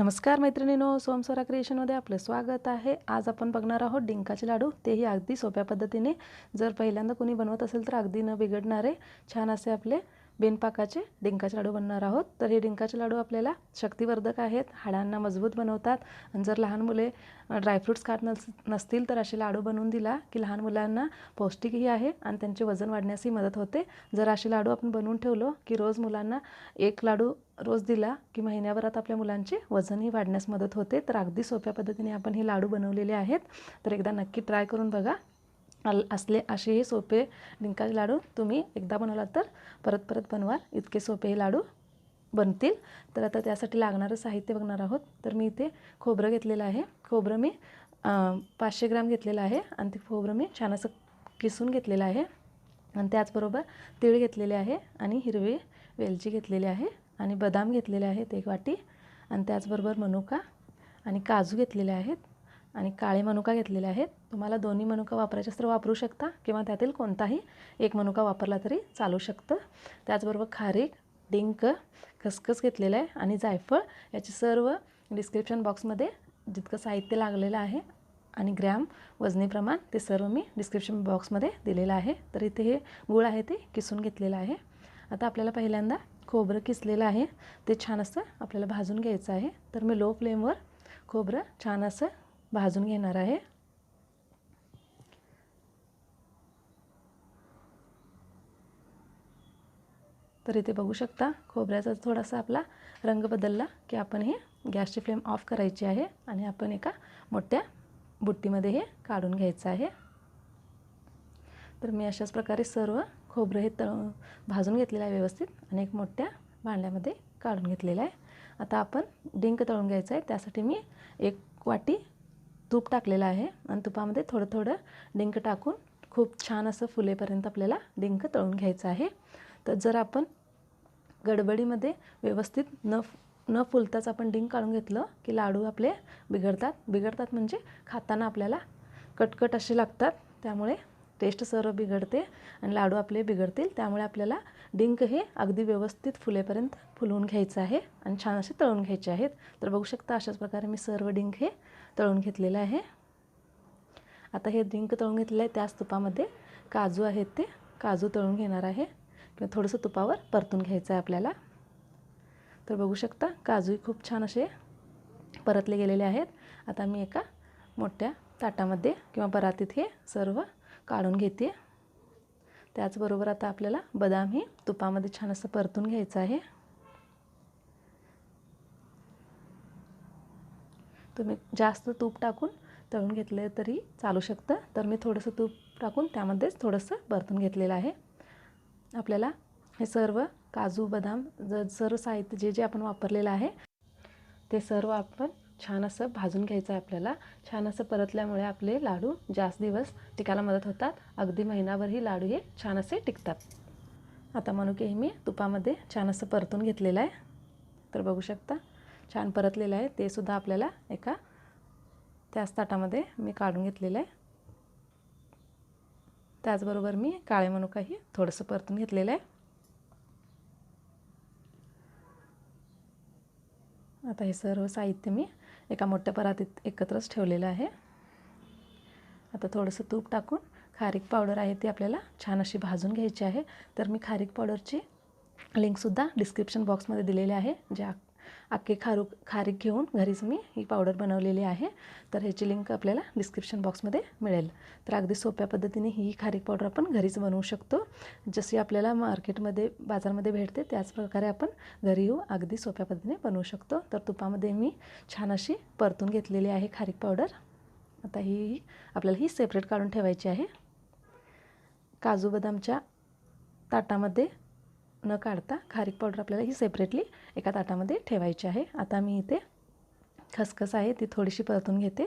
नमस्कार मैत्रिणीनो सोमस्वरा क्रिएशनमध्ये आपलं स्वागत आहे. आज आपण बघणार आहोत डिंकाचे लाडू. तेही अगदी सोप्या पद्धतीने. जर पहिल्यांदा कोणी बनवत असेल तर अगदी न बिघडणारे छान असे आपले बिनपाकाचे डिंकाचे लाडू बनणार आहोत. तर हे डिंकाचे लाडू आपल्याला शक्तिवर्धक आहेत. हाडांना मजबूत बनवतात. आणि जर लहान मुले ड्रायफ्रूट्स खात नस नसतील तर असे लाडू बनवून दिला की लहान मुलांना पौष्टिकही आहे आणि त्यांचे वजन वाढण्यासही मदत होते. जर असे लाडू आपण बनवून ठेवलो की रोज मुलांना एक लाडू रोज दिला की महिन्याभरात आपल्या मुलांचे वजनही वाढण्यास मदत होते तर अगदी सोप्या पद्धतीने आपण हे लाडू बनवलेले आहेत. तर एकदा नक्की ट्राय करून बघा. असले असे हे सोपे डिंकाचे लाडू तुम्ही एकदा बनवलात तर परत परत बनवा इतके सोपे हे लाडू बनतील. तर आता त्यासाठी लागणारं साहित्य बघणार आहोत. तर मी इथे खोबरं घेतलेलं आहे. खोबरं मी पाचशे ग्राम घेतलेलं आहे आणि ते खोबरं मी छान असं किसून घेतलेलं आहे. आणि त्याचबरोबर तीळ घेतलेले आहे आणि हिरवी वेलची घेतलेली आहे आणि बदाम घेतलेले आहेत एक वाटी. आणि त्याचबरोबर मनुका आणि काजू घेतलेले आहेत. आणि काळे मनुका घेतलेले आहेत. तुम्हाला दोन्ही मनुका वापरायचे तर वापरू शकता किंवा त्यातील कोणताही एक मनुका वापरला तरी चालू शकतं. त्याचबरोबर खारीक डिंक खसखस घेतलेलं आहे आणि जायफळ. याची सर्व डिस्क्रिप्शन बॉक्समध्ये जितकं साहित्य लागलेलं आहे आणि ग्रॅम वजनी प्रमाण ते सर्व मी डिस्क्रिप्शन बॉक्समध्ये दिलेलं आहे. तर इथे हे गूळ आहे ते किसून घेतलेलं आहे. आता आपल्याला पहिल्यांदा खोबरं किसलेलं आहे. ते छान असं आपल्याला भाजून घ्यायचं आहे. तर मी लो फ्लेमवर खोबरं छान असं भाजून घेणार आहे. तर इथे बघू शकता खोबऱ्याचा थोडासा आपला रंग बदलला की आपण हे गॅसची फ्लेम ऑफ करायची आहे आणि आपण एका मोठ्या बुट्टीमध्ये हे काढून घ्यायचं आहे. तर मी अशाच प्रकारे सर्व खोबरं हे तळ भाजून घेतलेलं आहे व्यवस्थित आणि एक मोठ्या भांड्यामध्ये काढून घेतलेलं आहे. आता आपण डिंक तळून घ्यायचं आहे त्यासाठी मी एक वाटी तूप टाकलेलं आहे आणि तुपामध्ये थोडं थोडं डिंक टाकून खूप छान असं फुलेपर्यंत आपल्याला डिंक तळून घ्यायचं आहे. तर जर आपण गडबडीमध्ये व्यवस्थित न न फुलताच आपण डिंक काढून घेतलं की लाडू आपले बिघडतात. बिघडतात म्हणजे खाताना आपल्याला कटकट असे लागतात. त्यामुळे टेस्ट सर्व बिघडते आणि लाडू आपले बिघडतील. त्यामुळे आपल्याला डिंक हे अगदी व्यवस्थित फुलेपर्यंत फुलवून घ्यायचं आहे आणि छान असे तळून घ्यायचे आहेत. तर बघू शकता अशाच प्रकारे मी सर्व डिंक हे तळून घेतलेलं आहे. आता हे ड्रिंक तळून घेतलेलं आहे. त्याच तुपामध्ये काजू आहेत ते. काजू तळून घेणार आहे. किंवा थोडंसं तुपावर परतून घ्यायचं आहे आपल्याला. तर बघू शकता काजूही खूप छान असे परतले गेलेले आहेत. आता मी एका मोठ्या ताटामध्ये किंवा परातीत हे सर्व काढून घेते. त्याचबरोबर आता आपल्याला बदाम हे तुपामध्ये छान असं परतून घ्यायचं आहे. तुम्ही जास्त तूप टाकून तळून घेतले तरी चालू शकतं. तर मी थोडंसं तूप टाकून त्यामध्येच थोडंसं परतून घेतलेलं आहे. आपल्याला हे सर्व काजू बदाम ज सर्व साहित्य जे जे आपण वापरलेलं आहे ते सर्व आपण छान असं भाजून घ्यायचं आहे आपल्याला. छान असं परतल्यामुळे आपले लाडू जास्त दिवस टिकायला मदत होतात. अगदी महिनाभर लाडू हे छान असे टिकतात. आता मनुके हे मी तुपामध्ये छान असं परतून घेतलेलं आहे. तर बघू शकता छान परतलेलं आहे. ते सुद्धा आपल्याला एका त्याच ताटामध्ये मी काढून घेतलेलं आहे. त्याचबरोबर मी काळे मनुकाही थोडंसं परतून घेतलेलं आहे. आता हे सर्व साहित्य मी एका मोठ्या परातीत एकत्रच ठेवलेलं आहे. आता थोडंसं तूप टाकून खारीक पावडर आहे ती आपल्याला छान अशी भाजून घ्यायची आहे. तर मी खारीक पावडरची लिंकसुद्धा डिस्क्रिप्शन बॉक्समध्ये दिलेली आहे. ज्या अख्खे खारू खारीक घेऊन घरीच मी ही पावडर बनवलेली आहे. तर ह्याची लिंक आपल्याला डिस्क्रिप्शन बॉक्समध्ये मिळेल. तर अगदी सोप्या पद्धतीने ही खारीक पावडर आपण घरीच बनवू शकतो. जशी आपल्याला मार्केटमध्ये बाजारमध्ये भेटते त्याच प्रकारे आपण घरी येऊ अगदी सोप्या पद्धतीने बनवू शकतो. तर तुपामध्ये मी छान अशी परतून घेतलेली आहे खारीक पावडर. आता ही आपल्याला ही सेपरेट काढून ठेवायची आहे. काजू बदामच्या ताटामध्ये न काढता खारीक पावडर आपल्याला ही सेपरेटली एका ताटामध्ये ठेवायची आहे. आता मी इथे खसखस आहे ती थोडीशी परतून घेते.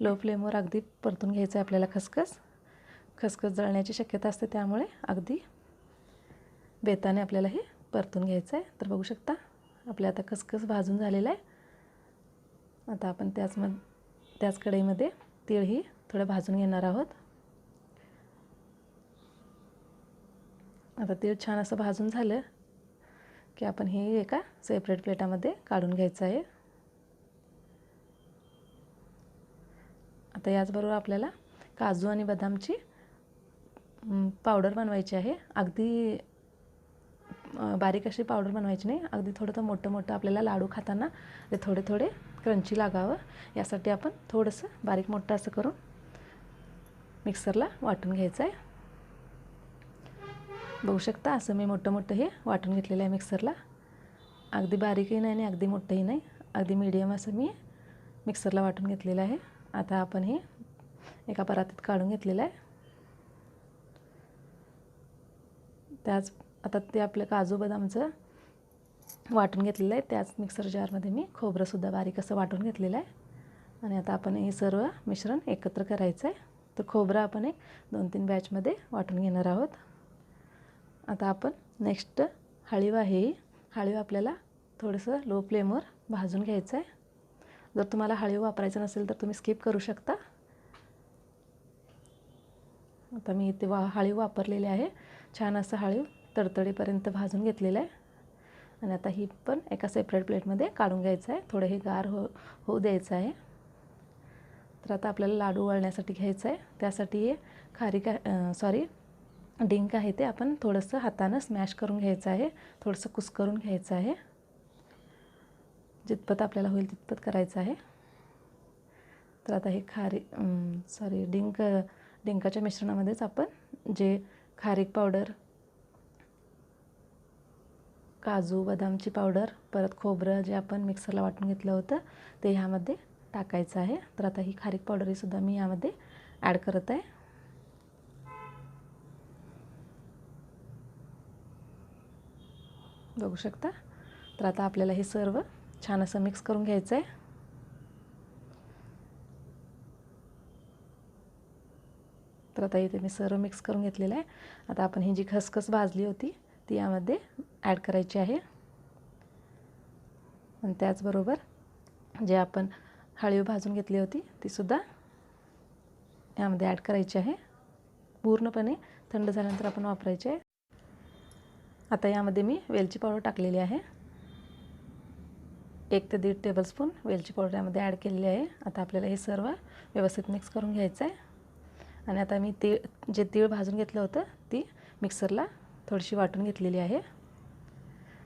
लो फ्लेमवर अगदी परतून घ्यायचं आहे आपल्याला खसखस. खसखस जळण्याची शक्यता असते त्यामुळे अगदी बेताने आपल्याला हे परतून घ्यायचं आहे. तर बघू शकता आपल्या आता खसखस भाजून झालेलं आहे. आता आपण त्याच मग त्याच कढईमध्ये तीळही थोडं भाजून घेणार आहोत. आता ते छान असं भाजून झालं की आपण हे एका सेपरेट प्लेटामध्ये काढून घ्यायचं आहे. आता याचबरोबर आपल्याला काजू आणि बदामची पावडर बनवायची आहे. अगदी बारीक अशी पावडर बनवायची नाही. अगदी थोडं तर मोठं मोठं आपल्याला लाडू खाताना ते थोडे थोडे क्रंची लागावं. यासाठी आपण थोडंसं बारीक मोठं असं करून मिक्सरला वाटून घ्यायचं आहे. बघू शकता. असं मी मोठं मोठं हे वाटून घेतलेलं आहे मिक्सरला अगदी बारीकही नाही आणि अगदी मोठंही नाही. अगदी मीडियम असं मी मिक्सरला वाटून घेतलेलं आहे. आता आपण हे एका परातीत काढून घेतलेलं आहे. त्याच आता ते आपलं काजू बदामचं वाटून घेतलेलं आहे. त्याच मिक्सर जारमध्ये मी खोबरंसुद्धा बारीक असं वाटून घेतलेलं आहे. आणि आता आपण हे सर्व मिश्रण एकत्र करायचं आहे. तर खोबरं आपण एक दोन तीन बॅचमध्ये वाटून घेणार आहोत. आता आपण नेक्स्ट हळीवा आहे. ही आपल्याला थोडंसं लो फ्लेमवर भाजून घ्यायचं आहे जर तुम्हाला हळीव वापरायचं नसेल तर तुम्ही स्किप करू शकता. आता मी इथे वा हळीव वापरलेली आहे. छान असं हळीव तडतडीपर्यंत भाजून घेतलेलं आहे. आणि आता ही पण एका सेपरेट प्लेटमध्ये काढून घ्यायचं आहे थोडं हे गार हो होऊ द्यायचं आहे. तर आता आपल्याला लाडू वळण्यासाठी घ्यायचं आहे त्यासाठी हे खारी का सॉरी डिंक आहे ते आपण थोडंसं हातानं स्मॅश करून घ्यायचं आहे. थोडंसं कुस्करून घ्यायचं आहे. जितपत आपल्याला होईल तितपत करायचं आहे. तर आता हे खारी सॉरी डिंक डिंकाच्या मिश्रणामध्येच आपण जे खारीक पावडर काजू बदामची पावडर परत खोबरं जे आपण मिक्सरला वाटून घेतलं होतं ते ह्यामध्ये टाकायचं आहे. तर आता ही खारीक पावडरहीसुद्धा मी यामध्ये ॲड करत आहे. बघू शकता. तर आता आपल्याला हे सर्व छान असं मिक्स करून घ्यायचं आहे तर आता इथे मी सर्व मिक्स करून घेतलेलं आहे. आता आपण ही जी खसखस भाजली होती ती यामध्ये ॲड करायची आहे. आणि त्याचबरोबर जे आपण हळीव भाजून घेतली होती तीसुद्धा यामध्ये ॲड करायची आहे. पूर्णपणे थंड झाल्यानंतर आपण वापरायचे आहे आता यामध्ये मी वेलची पावडर टाकलेली आहे. एक ते दीड टेबलस्पून वेलची पावडर यामध्ये ॲड केलेली आहे. आता आपल्याला हे सर्व व्यवस्थित मिक्स करून घ्यायचं आहे. आणि आता मी तीळ जे तीळ भाजून घेतलं होतं ती मिक्सरला थोडीशी वाटून घेतलेली आहे.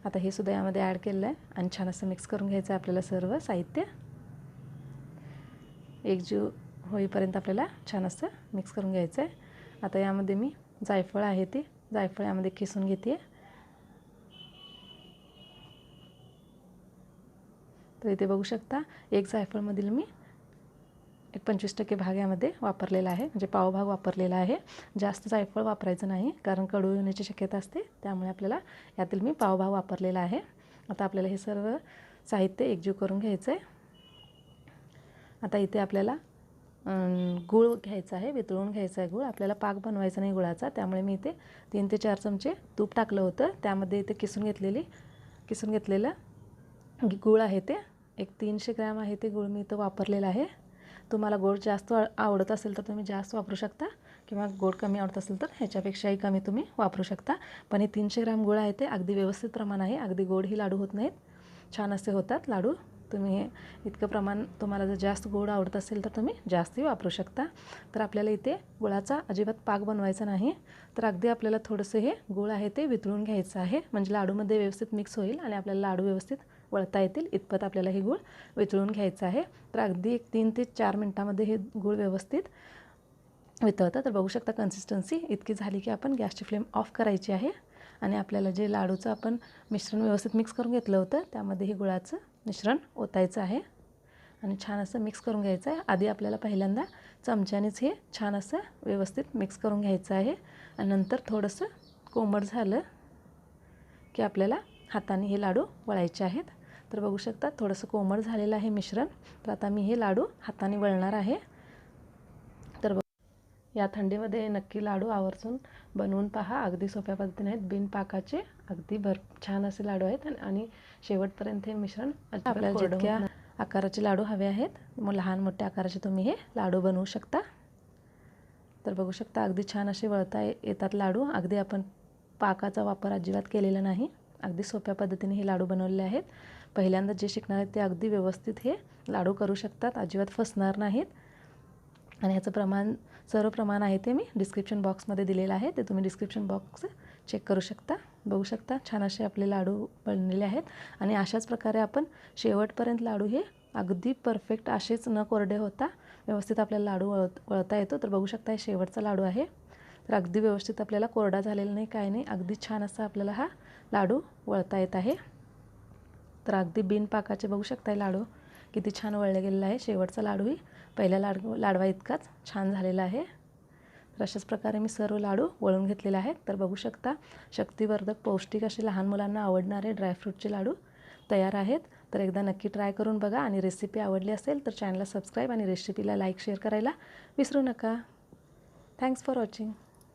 आता हे सुद्धा यामध्ये ॲड केलेलं आहे आणि छान असं मिक्स करून घ्यायचं आहे आपल्याला सर्व साहित्य. एकजीव होईपर्यंत आपल्याला छान असं मिक्स करून घ्यायचं आहे. आता यामध्ये मी जायफळ आहे ते जायफळ यामध्ये किसून घेते. आहे तर इथे बघू शकता एक जायफळमधील मी एक पंचवीस टक्के भाग यामध्ये वापरलेला आहे. म्हणजे पावभाग वापरलेला आहे. जास्त जायफळ वापरायचं नाही कारण कडू येण्याची शक्यता असते. त्यामुळे आपल्याला यातील मी पावभाग वापरलेला आहे. आता आपल्याला हे सर्व साहित्य एकजीव करून घ्यायचं आहे आता इथे आपल्याला गूळ घ्यायचा आहे वितळून घ्यायचा आहे गूळ. आपल्याला पाक बनवायचा नाही गुळाचा. त्यामुळे मी इथे तीन ते चार चमचे तूप टाकलं होतं. त्यामध्ये इथे किसून घेतलेली किसून घेतलेलं गूळ आहे ते. एक तीनशे ग्रॅम आहे ते गूळ मी इथं वापरलेलं आहे. तुम्हाला गोड जास्त आवडत असेल तर तुम्ही जास्त वापरू शकता किंवा गोड कमी आवडत असेल तर ह्याच्यापेक्षाही कमी तुम्ही वापरू शकता. पण हे तीनशे ग्रॅम गुळ आहे ते अगदी व्यवस्थित प्रमाण आहे. अगदी गोडही लाडू होत नाहीत. छान असे होतात लाडू. तुम्ही हे इतकं प्रमाण तुम्हाला जर जास्त गोड आवडत असेल तर तुम्ही जास्तही वापरू शकता. तर आपल्याला इथे गुळाचा अजिबात पाक बनवायचा नाही. तर अगदी आपल्याला थोडंसं हे गुळ आहे ते वितळून घ्यायचं आहे. म्हणजे लाडूमध्ये व्यवस्थित मिक्स होईल आणि आपल्याला लाडू व्यवस्थित वळता येतील इतपत आपल्याला हे गूळ वितळून घ्यायचं आहे. तर अगदी एक तीन ते चार मिनटामध्ये हे गूळ व्यवस्थित वितळतं. तर बघू शकता कन्सिस्टन्सी इतकी झाली की आपण गॅसची फ्लेम ऑफ करायची आहे. आणि आपल्याला जे लाडूचं आपण मिश्रण व्यवस्थित मिक्स करून घेतलं होतं त्यामध्ये हे गुळाचं मिश्रण ओतायचं आहे. आणि छान असं मिक्स करून घ्यायचं आहे. आधी आपल्याला पहिल्यांदा चमच्यानेच हे छान असं व्यवस्थित मिक्स करून घ्यायचं आहे. आणि नंतर थोडंसं कोमट झालं की आपल्याला हाताने हे लाडू वळायचे आहेत. तर बघू शकता थोडंसं कोमट झालेलं आहे मिश्रण. तर आता मी हे लाडू हाताने वळणार आहे. तर या थंडीमध्ये नक्की लाडू आवर्जून बनवून पहा. अगदी सोप्या पद्धतीने आहेत. बिन पाकाचे अगदी भर छान असे लाडू आहेत. आणि शेवटपर्यंत हे मिश्रण आपल्याला जितक्या आकाराचे लाडू हवे आहेत. मग लहान मोठ्या आकाराचे तुम्ही हे लाडू बनवू शकता. तर बघू शकता अगदी छान असे वळता येतात लाडू. अगदी आपण पाकाचा वापर अजिबात केलेला नाही. अगदी सोप्या पद्धतीने हे लाडू बनवलेले आहेत. पहिल्यांदा जे शिकणार आहेत ते अगदी व्यवस्थित हे लाडू करू शकतात. अजिबात फसणार नाहीत. आणि ह्याचं प्रमाण सर्व प्रमाण आहे ते मी डिस्क्रिप्शन बॉक्समध्ये दिलेलं आहे. ते तुम्ही डिस्क्रिप्शन बॉक्स चेक करू शकता बघू शकता. छान असे आपले लाडू बनलेले आहेत. आणि अशाच प्रकारे आपण शेवटपर्यंत लाडू हे अगदी परफेक्ट असेच न कोरडे होता व्यवस्थित आपल्याला लाडू वळ वळता येतो. तर बघू शकता हे शेवटचा लाडू आहे. तर अगदी व्यवस्थित आपल्याला कोरडा झालेला नाही काय नाही. अगदी छान असा आपल्याला हा लाडू वळता येत आहे. तर अगदी बिन पाकाचे बघू शकता लाडू. किती छान वळले गेलेला आहे. शेवटचा लाडूही. पहिल्या लाडू लाडवा इतकाच छान झालेला आहे. तर अशाच प्रकारे मी सर्व लाडू वळून घेतलेले आहेत. तर बघू शकता शक्तिवर्धक पौष्टिक असे लहान मुलांना आवडणारे ड्रायफ्रूटचे लाडू तयार आहेत. तर एकदा नक्की ट्राय करून बघा आणि रेसिपी आवडली असेल तर चॅनलला सबस्क्राईब आणि रेसिपीला लाईक शेअर करायला विसरू नका. Thanks for watching